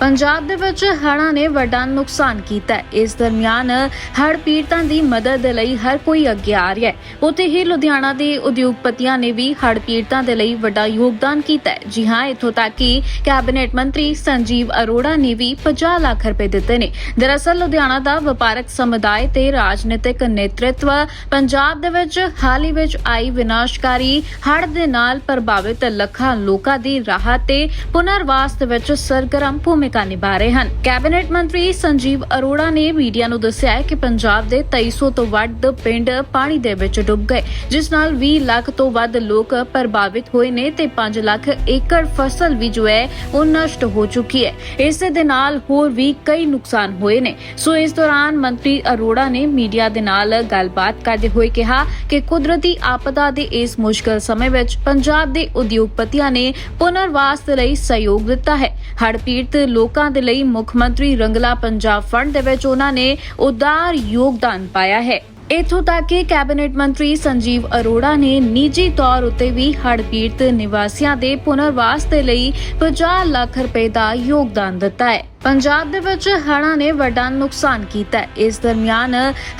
ਪੰਜਾਬ ਦੇ ਵਿੱਚ ਹੜ੍ਹਾਂ ਨੇ ਵੱਡਾ ਨੁਕਸਾਨ ਕੀਤਾ ਹੈ। ਇਸ ਦਰਮਿਆਨ ਹੜ੍ਹ ਪੀੜਤਾਂ ਦੀ ਮਦਦ ਦੇ ਲਈ ਹਰ ਕੋਈ ਅੱਗੇ ਆ ਰਿਹਾ ਹੈ। ਉੱਥੇ ਹੀ ਲੁਧਿਆਣਾ ਦੇ ਉਦਯੋਗਪਤੀਆਂ ਨੇ ਵੀ ਹੜ੍ਹ ਪੀੜਤਾਂ ਦੇ ਲਈ ਵੱਡਾ ਯੋਗਦਾਨ ਕੀਤਾ ਹੈ। ਜੀ ਹਾਂ, ਇੱਥੋਂ ਤੱਕ ਕਿ ਕੈਬਨਿਟ ਮੰਤਰੀ ਸੰਜੀਵ ਅਰੋੜਾ ਨੇ ਵੀ 50 ਲੱਖ ਰੁਪਏ ਦਿੱਤੇ ਨੇ। ਦਰਅਸਲ, ਲੁਧਿਆਣਾ ਦਾ ਵਪਾਰਕ ਸਮੁਦਾਇ ਤੇ ਰਾਜਨੀਤਿਕ ਨੇਤਰਤਵ ਪੰਜਾਬ ਦੇ ਵਿੱਚ ਹਾਲ ਹੀ ਵਿੱਚ ਆਈ ਵਿਨਾਸ਼ਕਾਰੀ ਹੜ੍ਹ ਦੇ ਨਾਲ ਪ੍ਰਭਾਵਿਤ ਲੱਖਾਂ ਲੋਕਾਂ ਦੀ ਰਾਹਤ ਤੇ ਪੁਨਰਵਾਸ ਦੇ ਵਿੱਚ ਸਰਗਰਮ ਭੂਮਿਕਾ ਨਿਭਾ ਰਹੇ ਹਨ। ਕੈਬਨਿਟ ਮੰਤਰੀ ਸੰਜੀਵ ਅਰੋੜਾ ਨੇ ਮੀਡੀਆ ਨੂੰ ਦੱਸਿਆ ਹੈ ਕਿ ਪੰਜਾਬ ਦੇ 2300 ਤੋਂ ਵੱਧ ਪਿੰਡ ਪਾਣੀ ਦੇ ਵਿੱਚ ਡੁੱਬ ਗਏ, ਜਿਸ ਨਾਲ 20 ਲੱਖ ਤੋਂ ਵੱਧ ਲੋਕ ਪ੍ਰਭਾਵਿਤ ਹੋਏ ਨੇ ਤੇ 5 ਲੱਖ ਏਕੜ ਫਸਲ ਵੀ ਜੋ ਹੈ, ਉਹ ਨਸ਼ਟ ਹੋ ਚੁੱਕੀ ਹੈ। ਇਸੇ ਦੇ ਨਾਲ ਹੋਰ ਵੀ ਕਈ ਨੁਕਸਾਨ ਹੋਏ ਨੇ। ਸੋ ਇਸ ਦੌਰਾਨ ਮੰਤਰੀ ਅਰੋੜਾ ਨੇ ਮੀਡੀਆ ਦੇ ਨਾਲ ਗੱਲਬਾਤ ਕਰਦੇ ਹੋਏ ਕਿਹਾ ਕਿ ਕੁਦਰਤੀ ਆਪਦਾ ਦੇ ਇਸ ਮੁਸ਼ਕਲ ਸਮੇਂ ਵਿੱਚ ਪੰਜਾਬ ਦੇ ਉਦਯੋਗਪਤੀਆਂ ਨੇ ਪੁਨਰਵਾਸ ਲਈ ਸਹਿਯੋਗ ਦਿੱਤਾ ਹੈ। ਹੜ੍ਹ ਪੀੜਤ ਲੋਕਾਂ ਦੇ ਲਈ ਮੁੱਖ ਮੰਤਰੀ ਰੰਗਲਾ ਪੰਜਾਬ ਫੰਡ ਦੇ ਵਿੱਚ ਉਹਨਾਂ ਨੇ ਉਦਾਰ ਯੋਗਦਾਨ ਪਾਇਆ ਹੈ। ਇਥੋਂ ਤੱਕ ਕਿ ਕੈਬਨਿਟ ਮੰਤਰੀ ਸੰਜੀਵ ਅਰੋੜਾ ਨੇ ਨਿੱਜੀ ਤੌਰ ਉਤੇ ਵੀ ਹੜ੍ਹ ਪੀੜਤ ਨਿਵਾਸੀਆਂ ਦੇ ਪੁਨਰਵਾਸ ਦੇ ਲਈ 50 ਲੱਖ ਰੁਪਏ ਦਾ ਯੋਗਦਾਨ ਦਿੱਤਾ ਹੈ। ਪੰਜਾਬ ਦੇ ਵਿੱਚ ਹੜ੍ਹਾਂ ਨੇ ਵੱਡਾ ਨੁਕਸਾਨ ਕੀਤਾ ਹੈ। ਇਸ ਦਰਮਿਆਨ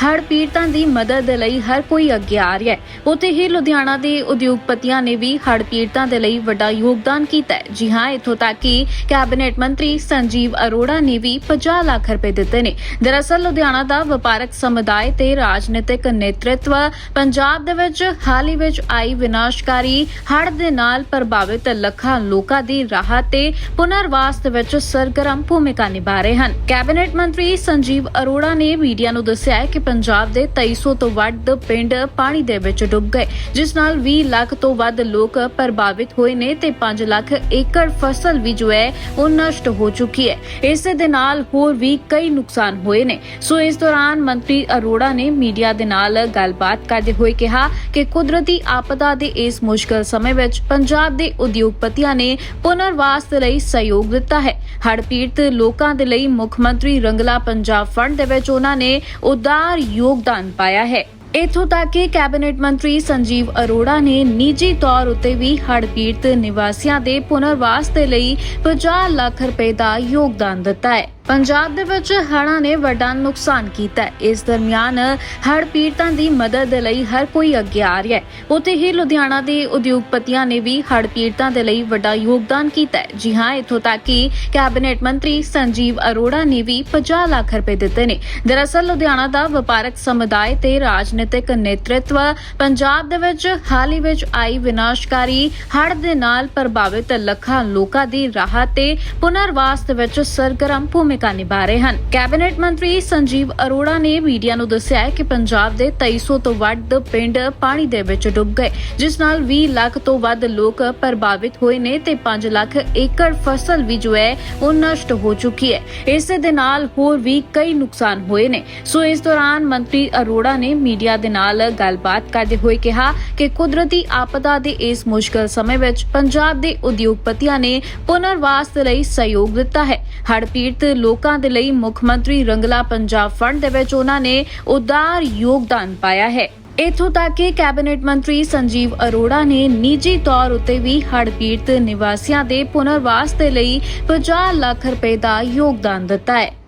ਹੜ੍ਹ ਪੀੜਤਾਂ ਦੀ ਮਦਦ ਦੇ ਲਈ ਹਰ ਕੋਈ ਅੱਗੇ ਆ ਰਿਹਾ ਹੈ। ਉੱਥੇ ਹੀ ਲੁਧਿਆਣਾ ਦੇ ਉਦਯੋਗਪਤੀਆਂ ਨੇ ਵੀ ਹੜ੍ਹ ਪੀੜਤਾਂ ਦੇ ਲਈ ਵੱਡਾ ਯੋਗਦਾਨ ਕੀਤਾ ਹੈ। ਜੀ ਹਾਂ, ਇੱਥੋਂ ਤੱਕ ਕਿ ਕੈਬਨਿਟ ਮੰਤਰੀ ਸੰਜੀਵ ਅਰੋੜਾ ਨੇ ਵੀ 50 ਲੱਖ ਰੁਪਏ ਦਿੱਤੇ ਨੇ। ਦਰਅਸਲ, ਲੁਧਿਆਣਾ ਦਾ ਵਪਾਰਕ ਸਮੁਦਾਇ ਤੇ ਰਾਜਨੀਤਿਕ ਨੇਤ੍ਰਿਤਵ ਪੰਜਾਬ ਦੇ ਵਿੱਚ ਹਾਲ ਹੀ ਵਿੱਚ ਆਈ ਵਿਨਾਸ਼ਕਾਰੀ ਹੜ੍ਹ ਦੇ ਨਾਲ ਪ੍ਰਭਾਵਿਤ ਲੱਖਾਂ ਲੋਕਾਂ ਦੀ ਰਾਹਤ ਤੇ ਪੁਨਰਵਾਸ ਦੇ ਵਿੱਚ ਸਰਗਰਮ ਭੂਮਿਕਾ ਨਿਭਾ ਰਹੇ ਹਨ। ਕੈਬਨਿਟ ਮੰਤਰੀ ਸੰਜੀਵ ਅਰੋੜਾ ਨੇ ਮੀਡੀਆ ਨੂੰ ਦੱਸਿਆ ਹੈ ਕਿ ਪੰਜਾਬ ਦੇ 2300 ਤੋਂ ਵੱਧ ਪਿੰਡ ਪਾਣੀ ਦੇ ਵਿੱਚ ਡੁੱਬ ਗਏ, ਜਿਸ ਨਾਲ 20 ਲੱਖ ਤੋਂ ਵੱਧ ਲੋਕ ਪ੍ਰਭਾਵਿਤ ਹੋਏ ਨੇ ਤੇ 5 ਲੱਖ ਏਕੜ ਫਸਲ ਵੀ ਜੋ ਹੈ, ਉਹ ਨਸ਼ਟ ਹੋ ਚੁੱਕੀ ਹੈ। ਇਸੇ ਦੇ ਨਾਲ ਹੋਰ ਵੀ ਕਈ ਨੁਕਸਾਨ ਹੋਏ ਨੇ। ਸੋ ਇਸ ਦੌਰਾਨ ਮੰਤਰੀ ਅਰੋੜਾ ਨੇ ਮੀਡੀਆ ਦੇ ਨਾਲ ਗੱਲਬਾਤ ਕਰਦੇ ਹੋਏ ਕਿਹਾ ਕਿ ਕੁਦਰਤੀ ਆਪਦਾ ਦੇ ਇਸ ਮੁਸ਼ਕਲ ਸਮੇਂ ਵਿੱਚ ਪੰਜਾਬ ਦੇ ਉਦਯੋਗਪਤੀਆਂ ਨੇ ਪੁਨਰਵਾਸ ਲਈ ਸਹਿਯੋਗ ਦਿੱਤਾ ਹੈ। ਹੜ੍ਹ ਪੀੜਤ ਲੋਕਾਂ ਦੇ ਲਈ ਮੁੱਖ ਮੰਤਰੀ ਰੰਗਲਾ ਪੰਜਾਬ ਫੰਡ ਦੇ ਵਿੱਚ ਉਹਨਾਂ ਨੇ ਉਦਾਰ ਯੋਗਦਾਨ ਪਾਇਆ ਹੈ। ਇਥੋਂ ਤੱਕ ਕਿ ਕੈਬਨਿਟ ਮੰਤਰੀ ਸੰਜੀਵ ਅਰੋੜਾ ਨੇ ਨਿੱਜੀ ਤੌਰ ਉਤੇ ਵੀ ਹੜ੍ਹ ਪੀੜਤ ਨਿਵਾਸੀਆਂ ਦੇ ਪੁਨਰਵਾਸ ਦੇ ਲਈ 50 ਲੱਖ ਰੁਪਏ ਦਾ ਯੋਗਦਾਨ ਦਿੱਤਾ ਹੈ। ਪੰਜਾਬ ਦੇ ਵਿੱਚ ਹੜ੍ਹਾਂ ਨੇ ਵੱਡਾ ਨੁਕਸਾਨ ਕੀਤਾ ਹੈ। ਇਸ ਦਰਮਿਆਨ ਹੜ੍ਹ ਪੀੜਤਾਂ ਦੀ ਮਦਦ ਦੇ ਲਈ ਹਰ ਕੋਈ ਅੱਗੇ ਆ ਰਿਹਾ ਹੈ। ਉੱਥੇ ਹੀ ਲੁਧਿਆਣਾ ਦੇ ਉਦਯੋਗਪਤੀਆਂ ਨੇ ਵੀ ਹੜ੍ਹ ਪੀੜਤਾਂ ਦੇ ਲਈ ਵੱਡਾ ਯੋਗਦਾਨ ਕੀਤਾ ਹੈ। ਜੀ ਹਾਂ, ਇੱਥੋਂ ਤੱਕ ਕਿ ਕੈਬਨਿਟ ਮੰਤਰੀ ਸੰਜੀਵ ਅਰੋੜਾ ਨੇ ਵੀ 50 ਲੱਖ ਰੁਪਏ ਦਿੱਤੇ ਨੇ। ਦਰਅਸਲ, ਲੁਧਿਆਣਾ ਦਾ ਵਪਾਰਕ ਸਮੁਦਾਇ ਤੇ ਰਾਜਨੀਤਿਕ ਨੇਤਰਤਵ ਪੰਜਾਬ ਦੇ ਵਿੱਚ ਹਾਲ ਹੀ ਵਿੱਚ ਆਈ ਵਿਨਾਸ਼ਕਾਰੀ ਹੜ੍ਹ ਦੇ ਨਾਲ ਪ੍ਰਭਾਵਿਤ ਲੱਖਾਂ ਲੋਕਾਂ ਦੀ ਰਾਹਤ ਤੇ ਪੁਨਰਵਾਸ ਦੇ ਵਿੱਚ ਸਰਗਰਮ ਭੂਮਿਕਾ ਨਿਭਾ ਰਹੇ ਹਨ। ਕੈਬਨਿਟ ਮੰਤਰੀ ਸੰਜੀਵ ਅਰੋੜਾ ਨੇ ਮੀਡੀਆ ਨੂੰ ਦੱਸਿਆ ਹੈ ਕਿ ਪੰਜਾਬ ਦੇ 2300 ਤੋਂ ਵੱਧ ਪਿੰਡ ਪਾਣੀ ਦੇ ਵਿੱਚ ਡੁੱਬ ਗਏ, ਜਿਸ ਨਾਲ 20 ਲੱਖ ਤੋਂ ਵੱਧ ਲੋਕ ਪ੍ਰਭਾਵਿਤ ਹੋਏ ਨੇ ਤੇ 5 ਲੱਖ ਏਕੜ ਫਸਲ ਵੀ ਜੋ ਹੈ, ਉਹ ਨਸ਼ਟ ਹੋ ਚੁੱਕੀ ਹੈ। ਇਸੇ ਦੇ ਨਾਲ ਹੋਰ ਵੀ ਕਈ ਨੁਕਸਾਨ ਹੋਏ ਨੇ। ਸੋ ਇਸ ਦੌਰਾਨ ਮੰਤਰੀ ਅਰੋੜਾ ਨੇ ਮੀਡੀਆ ਦੇ ਨਾਲ ਗੱਲਬਾਤ ਕਰਦੇ ਹੋਏ ਕਿਹਾ ਕਿ ਕੁਦਰਤੀ ਆਪਦਾ ਦੇ ਇਸ ਮੁਸ਼ਕਲ ਸਮੇਂ ਵਿੱਚ ਪੰਜਾਬ ਦੇ ਉਦਯੋਗਪਤੀਆਂ ਨੇ ਪੁਨਰਵਾਸ ਲਈ ਸਹਿਯੋਗ ਦਿੱਤਾ ਹੈ। ਹੜ੍ਹ ਪੀੜਤ ਲੋਕਾਂ ਦੇ ਲਈ ਮੁੱਖ ਮੰਤਰੀ ਰੰਗਲਾ ਪੰਜਾਬ ਫੰਡ ਦੇ ਵਿੱਚ ਉਹਨਾਂ ਨੇ ਉਦਾਰ ਯੋਗਦਾਨ ਪਾਇਆ ਹੈ। ਇਥੋਂ ਤੱਕ ਕਿ ਕੈਬਨਿਟ ਮੰਤਰੀ ਸੰਜੀਵ ਅਰੋੜਾ ਨੇ ਨਿੱਜੀ ਤੌਰ ਉਤੇ ਵੀ ਹੜ੍ਹ ਪੀੜਤ ਨਿਵਾਸੀਆਂ ਦੇ ਪੁਨਰਵਾਸ ਦੇ ਲਈ 50 ਲੱਖ ਰੁਪਏ ਦਾ ਯੋਗਦਾਨ ਦਿੱਤਾ ਹੈ।